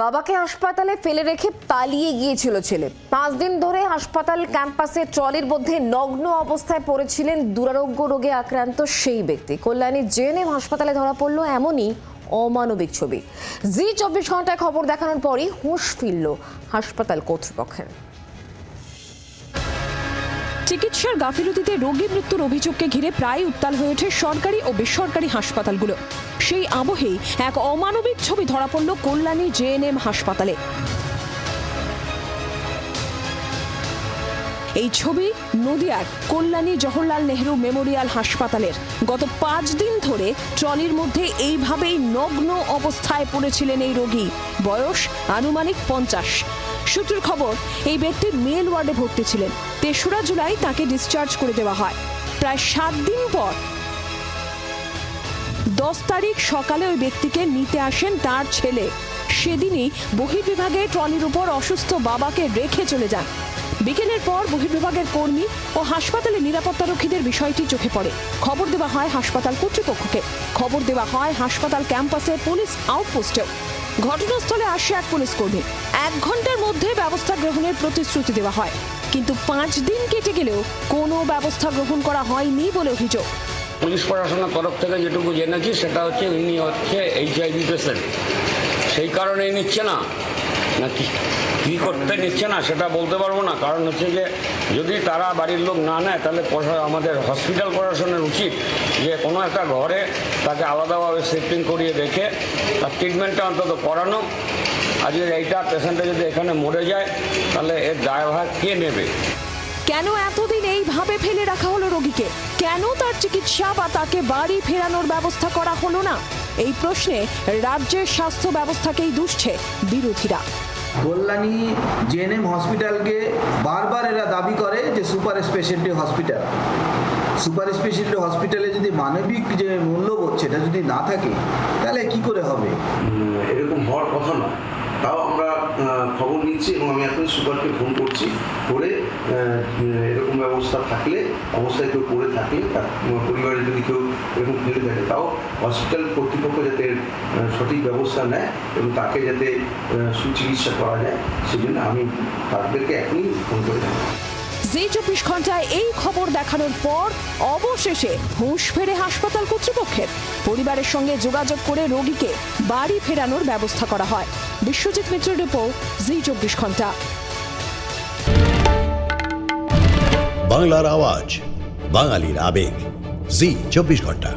বাবাকে হাসপাতালে ফেলে রেখে পালিয়ে গিয়েছিল ছেলে। পাঁচ দিন ধরে হাসপাতাল ক্যাম্পাসে ট্রলির মধ্যে নগ্ন অবস্থায় পড়েছিলেন দুরারোগ্য রোগে আক্রান্ত সেই ব্যক্তি। কল্যাণী জেনে হাসপাতালে ধরা পড়ল এমনই অমানবিক ছবি। জি চব্বিশ ঘন্টায় খবর দেখানোর পরই হুঁশ ফিরল হাসপাতাল কর্তৃপক্ষের। চিকিৎসার গাফিলতিতে রোগী মৃত্যুর অভিযোগকে ঘিরে প্রায় উত্তাল হয়ে ওঠে সরকারি ও বেসরকারি হাসপাতালগুলো। সেই আবহেই এক অমানবিক ছবি ধরা পড়ল কল্যাণী জেএনএম হাসপাতালে। এই ছবি নদিয়ার কল্যাণী জওহরলাল নেহরু মেমোরিয়াল হাসপাতালের। গত পাঁচ দিন ধরে ট্রলির মধ্যে এইভাবেই নগ্ন অবস্থায় পড়েছিলেন এই রোগী। বয়স আনুমানিক পঞ্চাশ। সূত্রের খবর, এই ব্যক্তি মেল ওয়ার্ডে ভর্তি ছিলেন। তেসরা জুলাই তাকে ডিসচার্জ করে দেওয়া হয়। প্রায় সাত দিন পর দশ তারিখ সকালে ওই ব্যক্তিকে নিতে আসেন তার ছেলে। সেদিনই বহির্বিভাগে ট্রলির উপর অসুস্থ বাবাকে রেখে চলে যান। বিকেলের পর বহির্বিভাগের কর্মী ও হাসপাতালের নিরাপত্তারক্ষীদের বিষয়টি চোখে পড়ে। খবর দেওয়া হয় হাসপাতাল কর্তৃপক্ষকে। খবর দেওয়া হয় হাসপাতাল ক্যাম্পাসে পুলিশ আউটপোস্টেও। ঘটনাস্থলে আসে এক পুলিশ কর্মী। এক ঘণ্টার মধ্যে ব্যবস্থা গ্রহণের প্রতিশ্রুতি দেওয়া হয়। কিন্তু পাঁচ দিন কেটে গেলেও কোনো ব্যবস্থা গ্রহণ করা হয়নি বলে অভিযোগ। পুলিশ প্রশাসনের তরফ থেকে যেটুকু জেনেছি সেটা হচ্ছে ইনি হচ্ছে এইচআইভি পেশেন্ট সেই কারণে নিচ্ছে না নাকি? কি করতে নিচ্ছে না সেটা বলতে পারব না। কারণ হচ্ছে যে, যদি তারা বাড়ির লোক না নেয়, তাহলে আমাদের হসপিটাল প্রশাসনের উচিত। যে কোনো একটা ঘরে তাকে আলাদাভাবে শিফটিং করিয়ে রেখে, তার ট্রিটমেন্টটা অন্তত করানো। আজকে এইটা পেশেন্টটা যদি এখানে মরে যায়, তাহলে এর দায়ভার কে নেবে? কেন এতদিন এইভাবে ফেলে রাখা হলো রোগীকে? কেন তার চিকিৎসা বা তাকে বাড়ি ফেরানোর ব্যবস্থা করা হলো না? এই প্রশ্নে রাজ্যের স্বাস্থ্য ব্যবস্থাকেই দুষছে বিরোধীরা। কল্যাণী জেএনএম হসপিটালকে বারবার এরা দাবি করে যে super speciality hospital. Super speciality হসপিটালে যদি মানবিক যে মূল্যবোধ সেটা যদি না থাকে তাহলে কি করে হবে? এরকম হওয়ার কথা না। তাও আমরা খবর নিচ্ছি এবং আমি এখন সুপারকে ফোন করছি করে এরকম ব্যবস্থা থাকলে, অবস্থায় কেউ করে থাকলে, তার পরিবারে যদি কেউ এরকম ফেলে থাকে, তাও হসপিটাল কর্তৃপক্ষ যাতে সঠিক ব্যবস্থা নেয় এবং তাকে যাতে সুচিকিৎসা করা যায়, সেজন্য আমি তাদেরকে এখনই ফোন করে জানাব জি চব্বিশ ঘন্টায় এই খবর দেখানোর পর অবশেষে হুঁশ ফেরে হাসপাতাল কর্তৃপক্ষের। পরিবারের সঙ্গে যোগাযোগ করে রোগীকে বাড়ি ফেরানোর ব্যবস্থা করা হয়। বিশ্বজিৎ মিত্রের রিপোর্ট জি চব্বিশ ঘণ্টা। বাংলার আওয়াজ বাঙালির আবেগ জি চব্বিশ ঘণ্টা।